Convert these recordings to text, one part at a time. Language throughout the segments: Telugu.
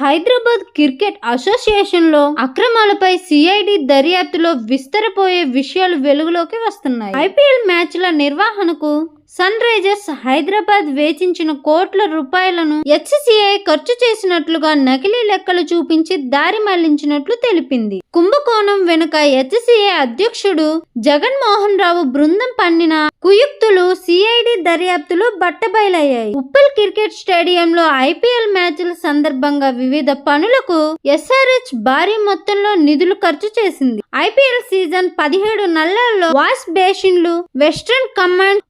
హైదరాబాద్ క్రికెట్ అసోసియేషన్లో అక్రమాలపై సిఐడి దర్యాప్తులో విస్తరపోయే విషయాలు వెలుగులోకి వస్తున్నాయి. ఐపీఎల్ మ్యాచ్ల నిర్వహణకు సన్ రైజర్స్ హైదరాబాద్ వేచించిన కోట్ల రూపాయలను హెచ్సిఐ ఖర్చు చేసినట్లుగా నకిలీ లెక్కలు చూపించి దారి మళ్ళించినట్లు తెలిపింది. కుంభకోణం వెనుక హెచ్సిఐ అధ్యక్షుడు జగన్మోహన్ రావు బృందం పన్నిన కుయుక్తులు సిఐడి దర్యాప్తులో బట్టబయలయ్యాయి. ఉప్పల్ క్రికెట్ స్టేడియంలో ఐపీఎల్ మ్యాచ్ల సందర్భంగా వివిధ పనులకు ఎస్ఆర్హెచ్ భారీ మొత్తంలో నిధులు ఖర్చు చేసింది. ఐపీఎల్ సీజన్ పదిహేడు నల్లల్లో వాష్ బేసిన్లు వెస్ట్రన్ కమాండ్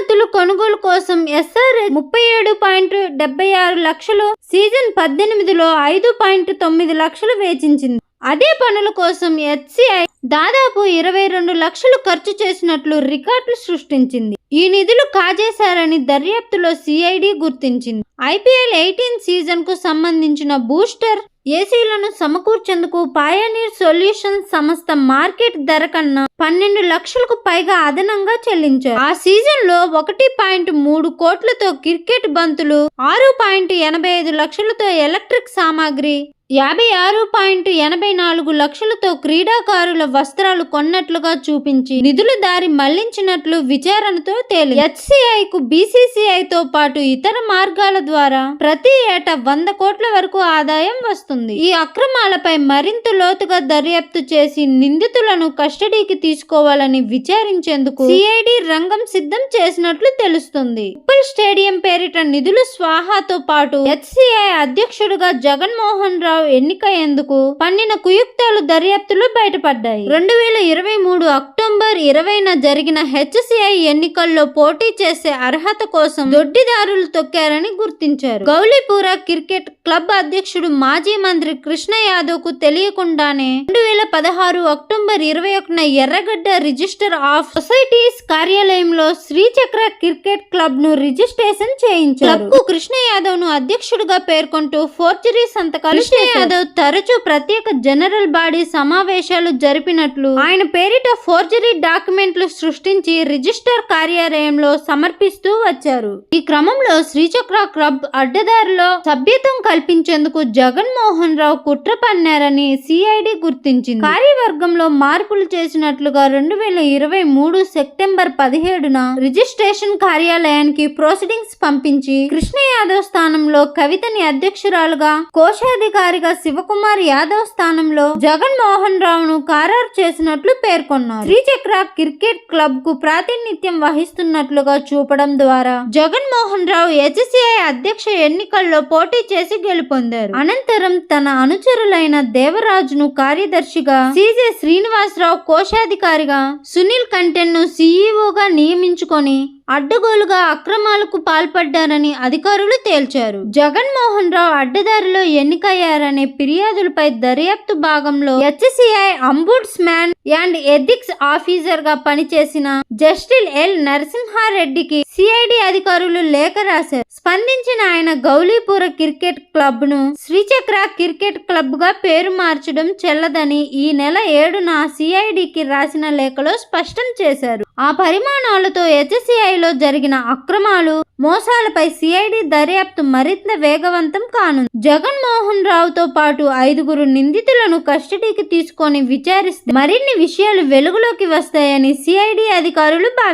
మరమ్మతులు కొనుగోలు కోసం ఎస్ఆర్ ముప్పై ఏడు పాయింట్ డెబ్బై ఆరు లక్షలు సీజన్ పద్దెనిమిదిలో ఐదు పాయింట్ తొమ్మిది లక్షలు వేచించింది. అదే పనుల కోసం హెచ్సిఐ దాదాపు ఇరవై రెండు లక్షలు ఖర్చు చేసినట్లు రికార్డులు సృష్టించింది. ఈ నిధులు కాజేశారని దర్యాప్తులో సిఐడి గుర్తించింది. ఐపీఎల్ ఎయిటీన్ సీజన్కు సంబంధించిన బూస్టర్ ఏసీలను సమకూర్చేందుకు పాయనీర్ సొల్యూషన్ సంస్థ మార్కెట్ ధర కన్నా పన్నెండు లక్షలకు పైగా అదనంగా చెల్లించారు. ఆ సీజన్లో ఒకటి పాయింట్ మూడు కోట్లతో క్రికెట్ బంతులు ఆరు పాయింట్ ఎనభై ఐదు లక్షలతో ఎలక్ట్రిక్ సామాగ్రి యాభై ఆరు పాయింట్ ఎనభై నాలుగు లక్షలతో క్రీడాకారుల వస్త్రాలు కొన్నట్లుగా చూపించి నిధుల దారి మళ్ళించినట్లు విచారణతో తేలి హెచ్సిఐకు బీసీసీఐతో పాటు ఇతర మార్గాల ద్వారా ప్రతి ఏటా వంద కోట్ల వరకు ఆదాయం వస్తుంది. ఈ అక్రమాలపై మరింత లోతుగా దర్యాప్తు చేసి నిందితులను కస్టడీకి తీసుకోవాలని విచారించేందుకు సిఐడి రంగం సిద్ధం చేసినట్లు తెలుస్తుంది. ఉప్పల్ స్టేడియం పేరిట నిధులు స్వాహాతో పాటు హెచ్సిఐ అధ్యక్షుడుగా జగన్మోహన్ రావు ఎన్నికయ్యేందుకు పన్నిన కుయుక్తాలు దర్యాప్తులో బయటపడ్డాయి. రెండు వేల ఇరవై మూడు అక్టోబర్ ఇరవైన జరిగిన హెచ్సిఐ ఎన్నికల్లో పోటీ చేసే అర్హత కోసం దొడ్డిదారులు తొక్కారని గుర్తించారు. గౌలీపుర క్రికెట్ క్లబ్ అధ్యక్షుడు మాజీ మంత్రి కృష్ణ యాదవ్కు తెలియకుండానే రెండు వేల పదహారు అక్టోబర్ ఇరవై ఒకటిన ఎర్రగడ్డ రిజిస్టర్ ఆఫ్ సొసైటీస్ కార్యాలయంలో శ్రీచక్ర క్రికెట్ క్లబ్ను రిజిస్ట్రేషన్ చేయించారు. క్లబ్కు కృష్ణ యాదవ్ను అధ్యక్షుడిగా పేర్కొంటూ ఫోర్జరీ సంతకాలు యాదవ్ తరచూ ప్రత్యేక జనరల్ బాడీ సమావేశాలు జరిపినట్లు ఆయన పేరిట ఫోర్జరీ డాక్యుమెంట్లు సృష్టించి రిజిస్టర్ కార్యాలయంలో సమర్పిస్తూ వచ్చారు. ఈ క్రమంలో శ్రీచక్ర క్లబ్ అడ్డదారిలో సభ్యత్వం కల్పించేందుకు జగన్మోహన్ రావు కుట్ర పన్నారని సిఐడి గుర్తించింది. కార్యవర్గంలో మార్పులు చేసినట్లుగా రెండు వేల ఇరవై మూడు సెప్టెంబర్ పదిహేడున రిజిస్ట్రేషన్ కార్యాలయానికి ప్రొసీడింగ్స్ పంపించి కృష్ణ యాదవ్ స్థానంలో కవితని అధ్యక్షురాలుగా కోశాధికారి కోశాధికారిగా శివకుమార్ యాదవ్ స్థానంలో జగన్మోహన్ రావును ఖరారు చేసినట్లు పేర్కొన్నారు. శ్రీచక్ర క్రికెట్ క్లబ్కు ప్రాతినిధ్యం వహిస్తున్నట్లుగా చూపడం ద్వారా జగన్మోహన్ రావు హెచ్సిఐ అధ్యక్ష ఎన్నికల్లో పోటీ చేసి గెలుపొందారు. అనంతరం తన అనుచరులైన దేవరాజును కార్యదర్శిగా సిజే శ్రీనివాసరావు కోశాధికారిగా సునీల్ కంటెన్ను సీఈఓగా నియమించుకొని అడ్డగోలుగా అక్రమాలకు పాల్పడ్డారని అధికారులు తేల్చారు. జగన్మోహన్ రావు అడ్డదారిలో ఎన్నికయ్యారనే ఫిర్యాదులపై దర్యాప్తు భాగంలో HCI ombudsman and ethics ఆఫీసర్గా పనిచేసిన జస్టిల్ ఎల్ నరసింహారెడ్డికి సిఐడి అధికారులు లేఖ రాశారు. స్పందించిన ఆయన గౌలీపుర క్రికెట్ క్లబ్ను శ్రీచక్ర క్రికెట్ క్లబ్గా పేరు మార్చడం చెల్లదని ఈ నెల ఏడున సిఐడికి రాసిన లేఖలో స్పష్టం చేశారు. ఆ పరిమాణాలతో హెచ్సిఐలో జరిగిన అక్రమాలు మోసాలపై సిఐడి దర్యాప్తు మరింత వేగవంతం కానుంది. జగన్మోహన్ రావుతో పాటు ఐదుగురు నిందితులను కస్టడీకి తీసుకొని విచారిస్తే మరిన్ని విషయాలు వెలుగులోకి వస్తాయని సిఐడి అధికారులు భావి